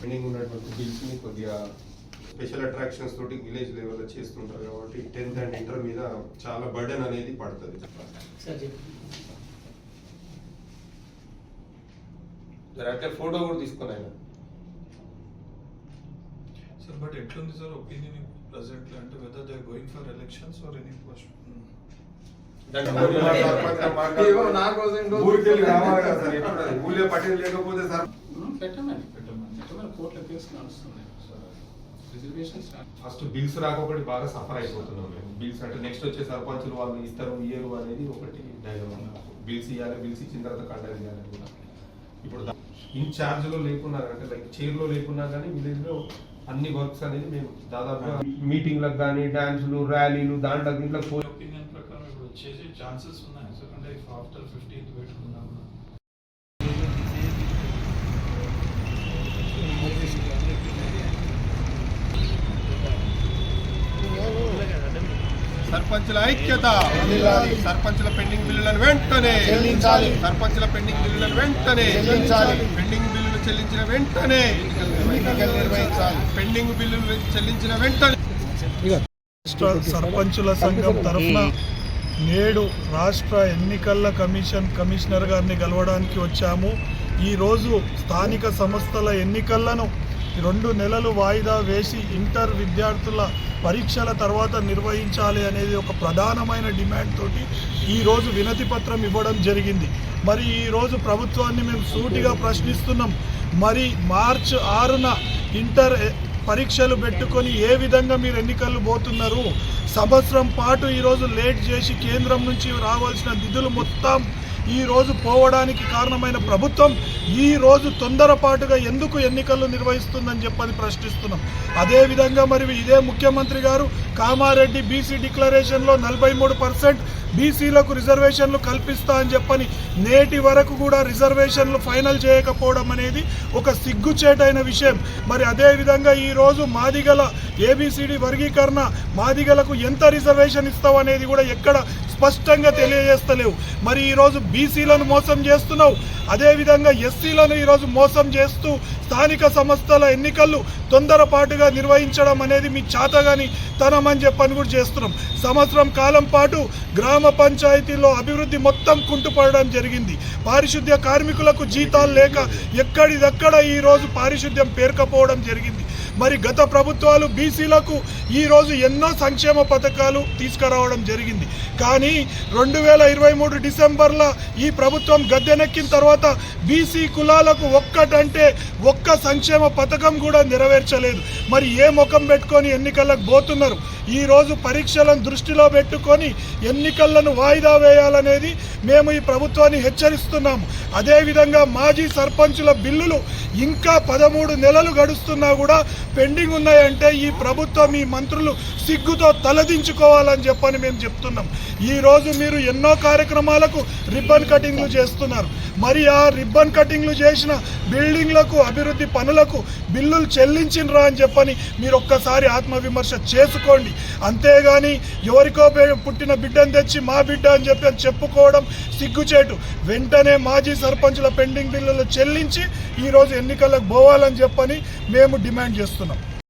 Pending ఉన్నటువంటి బిల్స్ని కొద్దిగా special attractions తోటి విలేజ్ లెవెల్లో చేస్తుంటారు కాబట్టి టెన్త్ అండ్ ఇంటర్ మీద చాలా బర్డెన్ అనేది పడుతుంది. అట్లే ఫోటో కూడా తీసుకొని సార్ బట్ ఎట్లుంది సార్ ఒపీనియన్ ప్రజెంట్ అంటే weather they going for elections or any post ఊళ్ళో పట్టేది లేకపోతే సార్? పెట్టమని పెట్టమని పెట్టమని కోర్టులో కేసు నడుస్తుంది రిజర్వేషన్స్ ఫస్ట్ బిల్స్ రాకొకటి బాగా సఫర్ అయిపోతున్నాం మేము. బిల్స్ అంటే నెక్స్ట్ వచ్చే సర్పంచులు వాళ్ళు ఇస్తారు ఇయ్యరు అనేది ఒకటి డైలమా బిల్స్ ఇవ్వాలి బిల్స్ ఇచ్చిన తర్వాత కండక్ట్ చేయాలి కూడా. ఇప్పుడు ఇన్లో లేకున్నా అంటే లైక్ చైర్లో లేకున్నా కానీ విలేజ్లో అన్ని వర్క్స్ అనేది మేము దాదాపుగా మీటింగ్లకు కానీ డాన్సులు ర్యాలీలు దాంట్లో దీంట్లో పోయి ఒపీనియన్ ప్రకారం ఇప్పుడు వచ్చేసి ఛాన్సెస్ ఉన్నాయి. అంటే ఆఫ్టర్ ఫిఫ్టీన్త్ పెట్టుకున్నా కూడా సర్పంచుల ఐక్యత. సర్పంచుల పెండింగ్ బిల్లులను వెంటనే చెల్లించాలి. సర్పంచుల పెండింగ్ బిల్లులను వెంటనే చెల్లించాలి. పెండింగ్ బిల్లులు చెల్లించిన వెంటనే నిర్వహించాలి. పెండింగ్ బిల్లులు చెల్లించిన వెంటనే సర్పంచుల సంఘం తరఫున నేడు రాష్ట్ర ఎన్నికల కమిషన్ కమిషనర్ గారిని కలవడానికి వచ్చాము. ఈరోజు స్థానిక సంస్థల ఎన్నికలను రెండు నెలలు వాయిదా వేసి ఇంటర్ విద్యార్థుల పరీక్షల తర్వాత నిర్వహించాలి అనేది ఒక ప్రధానమైన డిమాండ్ తోటి ఈరోజు వినతి పత్రం ఇవ్వడం జరిగింది. మరి ఈరోజు ప్రభుత్వాన్ని మేము సూటిగా ప్రశ్నిస్తున్నాం. మరి మార్చ్ ఆరున ఇంటర్ పరీక్షలు పెట్టుకొని ఏ విధంగా మీరు ఎన్నికలు పోతున్నారు? సంవత్సరం పాటు ఈరోజు లేట్ చేసి కేంద్రం నుంచి రావాల్సిన నిధులు మొత్తం ఈరోజు పోవడానికి కారణమైన ప్రభుత్వం ఈ రోజు తొందరపాటుగా ఎందుకు ఎన్నికలు నిర్వహిస్తుందని చెప్పని ప్రశ్నిస్తున్నాం. అదేవిధంగా మరి ఇదే ముఖ్యమంత్రి గారు కామారెడ్డి బీసీ డిక్లరేషన్లో నలభై మూడు పర్సెంట్ బీసీలకు రిజర్వేషన్లు కల్పిస్తా అని చెప్పని నేటి వరకు కూడా రిజర్వేషన్లు ఫైనల్ చేయకపోవడం అనేది ఒక సిగ్గుచేటైన విషయం. మరి అదేవిధంగా ఈరోజు మాదిగల ఏబిసిడి వర్గీకరణ మాదిగలకు ఎంత రిజర్వేషన్ ఇస్తావు అనేది కూడా ఎక్కడ స్పష్టంగా తెలియజేస్తలేవు. మరి ఈరోజు బీసీలను మోసం చేస్తున్నావు. అదేవిధంగా ఎస్సీలను ఈరోజు మోసం చేస్తూ స్థానిక సంస్థల ఎన్నికలు తొందరపాటుగా నిర్వహించడం అనేది మీ చాతగాని తనమని చెప్పని కూడా చేస్తున్నాం. సంవత్సరం కాలం పాటు గ్రామ పంచాయతీలో అభివృద్ధి మొత్తం కుంటుపడడం జరిగింది. పారిశుద్ధ్య కార్మికులకు జీతాలు లేక ఎక్కడిదక్కడ ఈరోజు పారిశుద్ధ్యం పేర్కపోవడం జరిగింది. మరి గత ప్రభుత్వాలు బీసీలకు ఈరోజు ఎన్నో సంక్షేమ పథకాలు తీసుకురావడం జరిగింది. కానీ రెండు వేల ఇరవై మూడు డిసెంబర్లో ఈ ప్రభుత్వం గద్దెనెక్కిన తర్వాత బీసీ కులాలకు ఒక్కటంటే ఒక్క సంక్షేమ పథకం కూడా నెరవేర్చలేదు. మరి ఏ ముఖం పెట్టుకొని ఎన్నికలకు పోతున్నారు? ఈ రోజు పరీక్షలను దృష్టిలో పెట్టుకొని ఎన్నికలను వాయిదా వేయాలనేది మేము ఈ ప్రభుత్వాన్ని హెచ్చరిస్తున్నాము. అదేవిధంగా మాజీ సర్పంచుల బిల్లులు ఇంకా పదమూడు నెలలు గడుస్తున్నా కూడా పెండింగ్ ఉన్నాయంటే ఈ ప్రభుత్వం ఈ మంత్రులు సిగ్గుతో తలదించుకోవాలని చెప్పని మేము చెప్తున్నాం. ఈరోజు మీరు ఎన్నో కార్యక్రమాలకు రిబ్బన్ కటింగ్లు చేస్తున్నారు. మరి ఆ రిబ్బన్ కటింగ్లు చేసిన బిల్డింగ్లకు అభివృద్ధి పనులకు బిల్లులు చెల్లించినరా అని చెప్పని మీరు ఒక్కసారి ఆత్మవిమర్శ చేసుకోండి. అంతేగాని ఎవరికో పుట్టిన బిడ్డను తెచ్చి మా బిడ్డ అని చెప్పి అని చెప్పుకోవడం సిగ్గుచేటు. వెంటనే మాజీ సర్పంచుల పెండింగ్ బిల్లులు చెల్లించి ఈరోజు ఎన్నికలకు పోవాలని చెప్పని మేము డిమాండ్ చేస్తున్నాం.